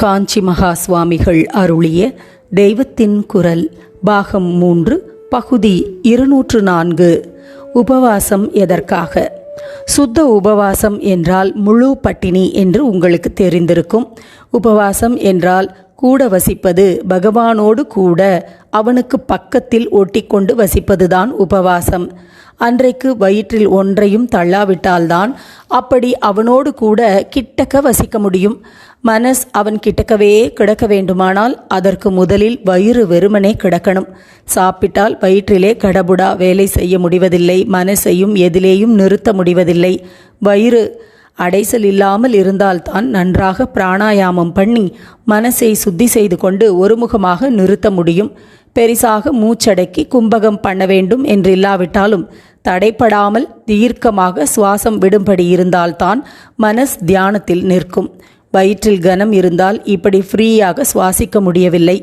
காஞ்சி மகா சுவாமிகள் அருளிய தெய்வத்தின் குரல் பாகம் மூன்று பகுதி இருநூற்று நான்கு. உபவாசம் எதற்காக? சுத்த உபவாசம் என்றால் முழு பட்டினி என்று உங்களுக்கு தெரிந்திருக்கும். உபவாசம் என்றால் கூட வசிப்பது பகவானோடு கூட அவனுக்கு பக்கத்தில் ஒட்டிக்கொண்டு வசிப்பதுதான் உபவாசம். அன்றைக்கு வயிற்றில் ஒன்றையும் தள்ளாவிட்டால்தான் அப்படி அவனோடு கூட கிட்டக்க வசிக்க முடியும். மனஸ் அவன் கிட்டக்கவே கிடக்க வேண்டுமானால் அதற்கு முதலில் வயிறு வெறுமனே கிடக்கணும். சாப்பிட்டால் வயிற்றிலே கடபுடா வேலை செய்ய முடிவதில்லை. மனசையும் எதிலேயும் நிறுத்த முடிவதில்லை. வயிறு அடைசல் இல்லாமல் இருந்தால்தான் நன்றாக பிராணாயாமம் பண்ணி மனசை சுத்தி செய்து கொண்டு ஒருமுகமாக நிறுத்த முடியும். பெரிசாக மூச்சடக்கி கும்பகம் பண்ண வேண்டும் என்று இல்லாவிட்டாலும் தடைப்படாமல் தீர்க்கமாக சுவாசம் விடும்படி இருந்தால்தான் மனஸ் தியானத்தில் நிற்கும். வயிற்றில் கனம் இருந்தால் இப்படி ஃப்ரீயாக சுவாசிக்க முடியவில்லை.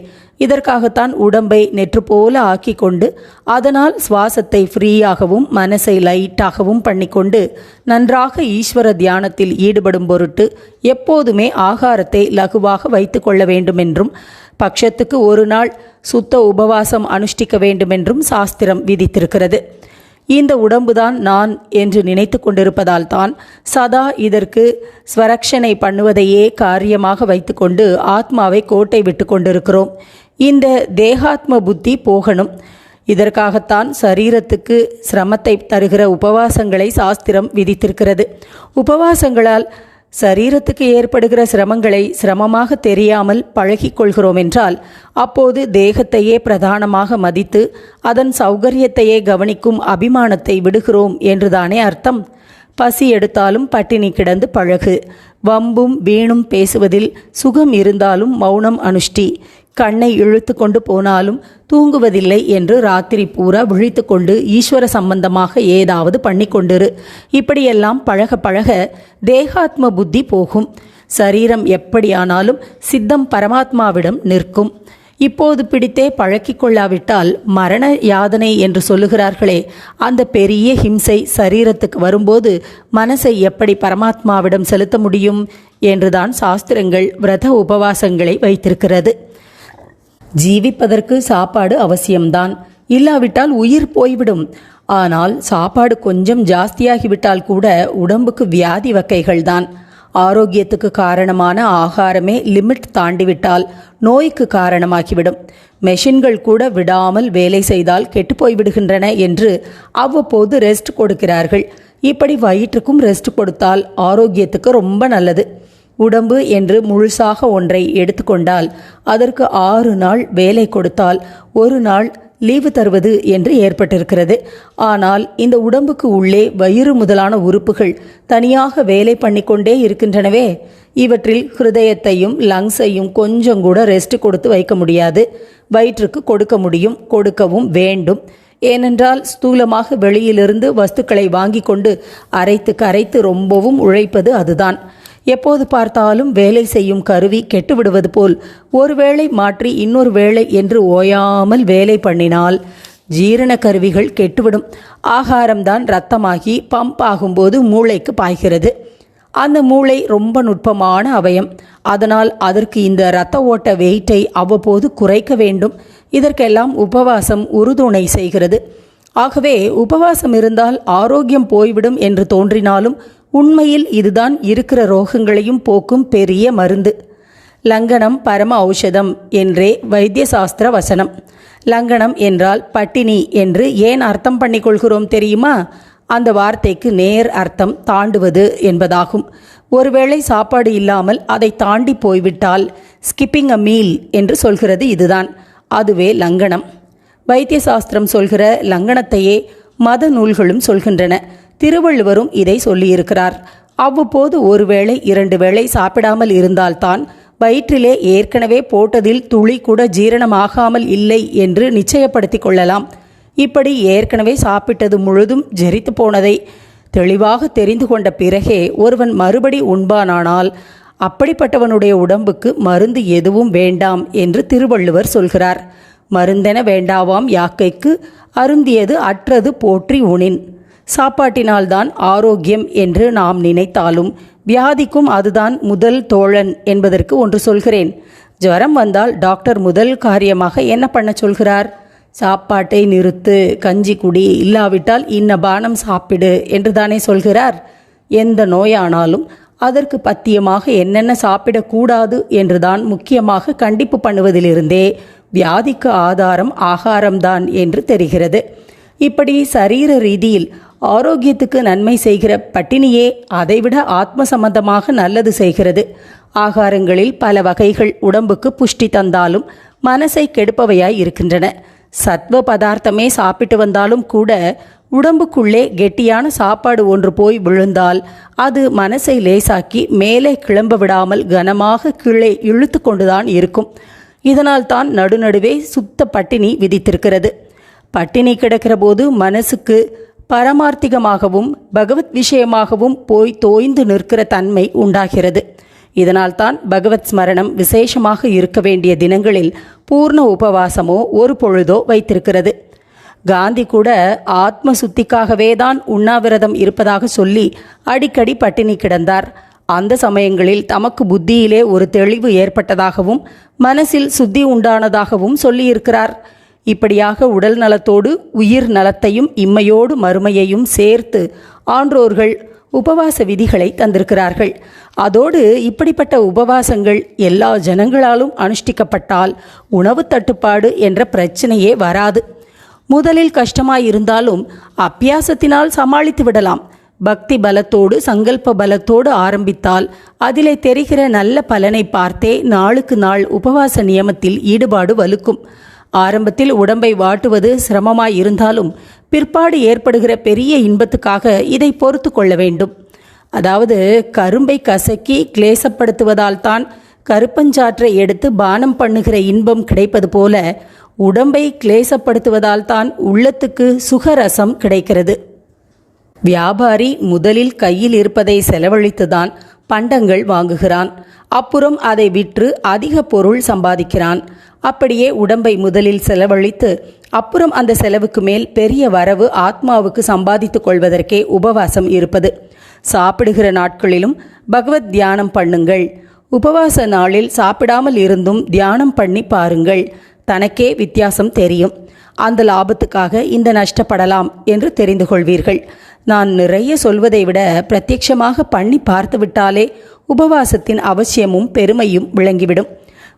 இதற்காகத்தான் உடம்பை நெற்று போல ஆக்கி கொண்டு அதனால் சுவாசத்தை ஃப்ரீயாகவும் மனசை லைட்டாகவும் பண்ணிக்கொண்டு நன்றாக ஈஸ்வர தியானத்தில் ஈடுபடும் பொருட்டு எப்போதுமே ஆகாரத்தை லகுவாக வைத்து கொள்ள வேண்டுமென்றும் பட்சத்துக்கு ஒரு நாள் சுத்த உபவாசம் அனுஷ்டிக்க வேண்டுமென்றும் சாஸ்திரம் விதித்திருக்கிறது. இந்த உடம்புதான் நான் என்று நினைத்து கொண்டிருப்பதால் தான் சதா இதற்கு ஸ்வரக்ஷனை பண்ணுவதையே காரியமாக வைத்துக்கொண்டு ஆத்மாவை கோட்டை விட்டு கொண்டிருக்கிறோம். இந்த தேகாத்ம புத்தி போகணும். இதற்காகத்தான் சரீரத்துக்கு சிரமத்தை தருகிற உபவாசங்களை சாஸ்திரம் விதித்திருக்கிறது. உபவாசங்களால் சரீரத்துக்கு ஏற்படுகிற சிரமங்களை சிரமமாக தெரியாமல் பழகிக்கொள்கிறோம் என்றால் அப்போது தேகத்தையே பிரதானமாக மதித்து அதன் சௌகரியத்தையே கவனிக்கும் அபிமானத்தை விடுகிறோம் என்றுதானே அர்த்தம்? பசி எடுத்தாலும் பட்டினி கிடந்து பழகு. வம்பும் வீணும் பேசுவதில் சுகம் இருந்தாலும் மௌனம் அனுஷ்டி. கண்ணை இழுத்து கொண்டு போனாலும் தூங்குவதில்லை என்று ராத்திரி பூரா விழித்து கொண்டு ஈஸ்வர சம்பந்தமாக ஏதாவது பண்ணிக்கொண்டிரு இப்படியெல்லாம் பழக பழக தேகாத்ம புத்தி போகும். சரீரம் எப்படியானாலும் சித்தம் பரமாத்மாவிடம் நிற்கும். இப்போது பிடித்தே பழக்கிக் கொள்ளாவிட்டால் மரண யாதனை என்று சொல்லுகிறார்களே அந்த பெரிய ஹிம்சை சரீரத்துக்கு வரும்போது மனசை எப்படி பரமாத்மாவிடம் செலுத்த முடியும்? என்றுதான் சாஸ்திரங்கள் விரத உபவாசங்களை வைத்திருக்கிறது. ஜீவிப்பதற்கு சாப்பாடு அவசியம்தான். இல்லாவிட்டால் உயிர் போய்விடும். ஆனால் சாப்பாடு கொஞ்சம் ஜாஸ்தியாகிவிட்டால் கூட உடம்புக்கு வியாதி வகைகள் தான் ஆரோக்கியத்துக்கு காரணமான ஆகாரமே லிமிட் தாண்டிவிட்டால் நோய்க்கு காரணமாகிவிடும். மெஷின்கள் கூட விடாமல் வேலை செய்தால் கெட்டுப்போய் விடுகின்றன என்று அவ்வப்போது ரெஸ்ட் கொடுக்கிறார்கள். இப்படி வயிற்றுக்கும் ரெஸ்ட் கொடுத்தால் ஆரோக்கியத்துக்கு ரொம்ப நல்லது. உடம்பு என்று முழுசாக ஒன்றை எடுத்துக்கொண்டால் அதற்கு ஆறு நாள் வேலை கொடுத்தால் ஒரு நாள் லீவு தருவது என்று ஏற்பட்டிருக்கிறது. ஆனால் இந்த உடம்புக்கு உள்ளே வயிறு முதலான உறுப்புகள் தனியாக வேலை பண்ணிக்கொண்டே இருக்கின்றனவே. இவற்றில் ஹிருதயத்தையும் லங்ஸையும் கொஞ்சம் கூட ரெஸ்ட் கொடுத்து வைக்க முடியாது. வயிற்றுக்கு கொடுக்க முடியும் கொடுக்கவும் வேண்டும். ஏனென்றால் ஸ்தூலமாக வெளியிலிருந்து வஸ்துக்களை வாங்கி கொண்டு அரைத்து கரைத்து ரொம்பவும் உழைப்பது அதுதான். எப்போது பார்த்தாலும் வேலை செய்யும் கருவி கெட்டுவிடுவது போல் ஒரு வேளை மாற்றி இன்னொரு வேளை என்று ஓயாமல் வேலை பண்ணினால் ஜீரண கருவிகள் கெட்டுவிடும். ஆகாரம்தான் ரத்தமாகி பம்ப் ஆகும்போது மூளைக்கு பாய்கிறது. அந்த மூளை ரொம்ப நுட்பமான அவயம். அதனால் அதற்கு இந்த இரத்த ஓட்ட வெயிட்டை அவ்வப்போது குறைக்க வேண்டும். இதற்கெல்லாம் உபவாசம் உறுதுணை செய்கிறது. ஆகவே உபவாசம் இருந்தால் ஆரோக்கியம் போய்விடும் என்று தோன்றினாலும் உண்மையில் இதுதான் இருக்கிற ரோகங்களையும் போக்கும் பெரிய மருந்து. லங்கனம் பரம ஔஷதம் என்றே வைத்தியசாஸ்திர வசனம். லங்கனம் என்றால் பட்டினி என்று ஏன் அர்த்தம் பண்ணிக்கொள்கிறோம் தெரியுமா? அந்த வார்த்தைக்கு நேர் அர்த்தம் தாண்டுவது என்பதாகும். ஒருவேளை சாப்பாடு இல்லாமல் அதை தாண்டி போய்விட்டால் ஸ்கிப்பிங் அ மீல் என்று சொல்கிறது இதுதான். அதுவே லங்கனம் வைத்தியசாஸ்திரம் சொல்கிற லங்கனத்தையே மத நூல்களும் சொல்கின்றன. திருவள்ளுவரும் இதை சொல்லியிருக்கிறார். அவ்வப்போது ஒருவேளை இரண்டு வேளை சாப்பிடாமல் இருந்தால்தான் வயிற்றிலே ஏற்கனவே போட்டதில் துளி கூட ஜீரணமாகாமல் இல்லை என்று நிச்சயப்படுத்தி கொள்ளலாம். இப்படி ஏற்கனவே சாப்பிட்டது முழுதும் ஜெரித்து போனதை தெளிவாக தெரிந்து கொண்ட பிறகே ஒருவன் மறுபடி உண்பானானால் அப்படிப்பட்டவனுடைய உடம்புக்கு மருந்து எதுவும் வேண்டாம் என்று திருவள்ளுவர் சொல்கிறார். மருந்தென வேண்டாவாம் யாக்கைக்கு அருந்தியது அற்றது போற்றி உணின். சாப்பாட்டினால்தான் ஆரோக்கியம் என்று நாம் நினைத்தாலும் வியாதிக்கும் அதுதான் முதல் தோழன் என்பதற்கு ஒன்று சொல்கிறேன். ஜுவரம் வந்தால் டாக்டர் முதல் காரியமாக என்ன பண்ண சொல்கிறார்? சாப்பாட்டை நிறுத்து கஞ்சி குடி இல்லாவிட்டால் இன்ன பானம் சாப்பிடு என்று தானே சொல்கிறார். எந்த நோயானாலும் அதற்கு பத்தியமாக என்னென்ன சாப்பிடக்கூடாது என்றுதான் முக்கியமாக கண்டிப்பு பண்ணுவதிலிருந்தே வியாதிக்கு ஆதாரம் ஆகாரம்தான் என்று தெரிகிறது. இப்படி சரீர ரீதியில் ஆரோக்கியத்துக்கு நன்மை செய்கிற பட்டினியே அதைவிட ஆத்ம சம்பந்தமாக நல்லது செய்கிறது. ஆகாரங்களில் பல வகைகள் உடம்புக்கு புஷ்டி தந்தாலும் மனசை கெடுப்பவையாய் இருக்கின்றன. சத்வ பதார்த்தமே சாப்பிட்டு வந்தாலும் கூட உடம்புக்குள்ளே கெட்டியான சாப்பாடு ஒன்று போய் விழுந்தால் அது மனசை லேசாக்கி மேலே கிளம்ப விடாமல் கனமாக கீழே இழுத்து கொண்டுதான் இருக்கும். இதனால் தான் நடுநடுவே சுத்த பட்டினி விதித்திருக்கிறது. பட்டினி கிடக்கிற போது மனசுக்கு பரமார்த்திகமாகவும் பகவத் விஷயமாகவும் போய் தோய்ந்து நிற்கிற தன்மை உண்டாகிறது. இதனால்தான் பகவத் ஸ்மரணம் விசேஷமாக இருக்க வேண்டிய தினங்களில் பூர்ண உபவாசமோ ஒரு பொழுதோ வைத்திருக்கிறது. காந்தி கூட ஆத்ம சுத்திக்காகவே தான் உண்ணாவிரதம் இருப்பதாக சொல்லி அடிக்கடி பட்டினி கிடந்தார். அந்த சமயங்களில் தமக்கு புத்தியிலே ஒரு தெளிவு ஏற்பட்டதாகவும் மனசில் சுத்தி உண்டானதாகவும் சொல்லியிருக்கிறார். இப்படியாக உடல் நலத்தோடு உயிர் நலத்தையும் இம்மையோடு மறுமையையும் சேர்த்து ஆன்றோர்கள் உபவாச விதிகளை தந்திருக்கிறார்கள். அதோடு இப்படிப்பட்ட உபவாசங்கள் எல்லா ஜனங்களாலும் அனுஷ்டிக்கப்பட்டால் உணவு தட்டுப்பாடு என்ற பிரச்சனையே வராது. முதலில் கஷ்டமாயிருந்தாலும் அப்பியாசத்தினால் சமாளித்து விடலாம். பக்தி பலத்தோடு சங்கல்ப பலத்தோடு ஆரம்பித்தால் அதிலே தெரிகிற நல்ல பலனை பார்த்தே நாளுக்கு நாள் உபவாச நியமத்தில் ஈடுபாடு வலுக்கும். ஆரம்பத்தில் உடம்பை வாட்டுவது சிரமமாய் இருந்தாலும் பிற்பாடு ஏற்படுகிற பெரிய இன்பத்துக்காக இதை பொறுத்து கொள்ள வேண்டும். அதாவது கரும்பை கசக்கி கிளேசப்படுத்துவதால் தான் கருப்பஞ்சாற்றை எடுத்து பானம் பண்ணுகிற இன்பம் கிடைப்பது போல உடம்பை கிளேசப்படுத்துவதால் தான் உள்ளத்துக்கு சுகரசம் கிடைக்கிறது. வியாபாரி முதலில் கையில் இருப்பதை செலவழித்துதான் பண்டங்கள் வாங்குகிறான். அப்புறம் அதை விற்று அதிக பொருள் சம்பாதிக்கிறான். அப்படியே உடம்பை முதலில் செலவழித்து அப்புறம் அந்த செலவுக்கு மேல் பெரிய வரவு ஆத்மாவுக்கு சம்பாதித்துக் கொள்வதற்கே உபவாசம் இருப்பது. சாப்பிடுகிற நாட்களிலும் பகவத் தியானம் பண்ணுங்கள். உபவாச நாளில் சாப்பிடாமல் இருந்தும் தியானம் பண்ணி பாருங்கள். தனக்கே வித்தியாசம் தெரியும். அந்த லாபத்துக்காக இந்த நஷ்டப்படலாம் என்று தெரிந்து கொள்வீர்கள். நான் நிறைய சொல்வதை விட பிரத்யட்சமாக பண்ணி பார்த்துவிட்டாலே உபவாசத்தின் அவசியமும் பெருமையும் விளங்கிவிடும்.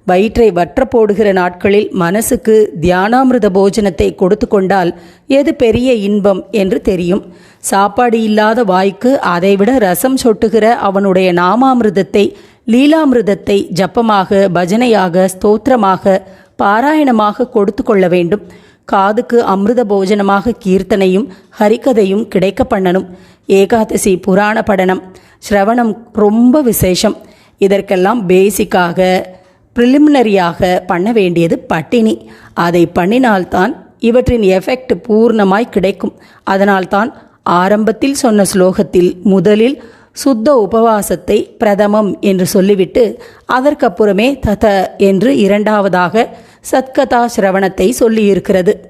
வயிற்றை வற்ற போடுகிற நாட்களில் மனசுக்கு தியானாமிருத போஜனத்தை கொடுத்து கொண்டால் எது பெரிய இன்பம் என்று தெரியும். சாப்பாடு இல்லாத வாய்க்கு அதைவிட ரசம் சொட்டுகிற அவனுடைய நாமாமிருதத்தை லீலாமிருதத்தை ஜப்பமாக பஜனையாக ஸ்தோத்திரமாக பாராயணமாக கொடுத்து கொள்ள வேண்டும். காதுக்கு அமிர்த போஜனமாக கீர்த்தனையும் ஹரிகதையும் கிடைக்க பண்ணணும். ஏகாதசி புராண படனம். ஸ்ரவணம் ரொம்ப விசேஷம். இதற்கெல்லாம் பேசிக்காக ப்ரிலிமினரியாக பண்ண வேண்டியது பட்டினி. அதை பண்ணினால்தான் இவற்றின் எஃபெக்ட் பூர்ணமாய் கிடைக்கும். அதனால்தான் ஆரம்பத்தில் சொன்ன ஸ்லோகத்தில் முதலில் சுத்த உபவாசத்தை பிரதமம் என்று சொல்லிவிட்டு அதற்கப்புறமே தத என்று இரண்டாவதாக சத்கதா சிரவணத்தை சொல்லியிருக்கிறது.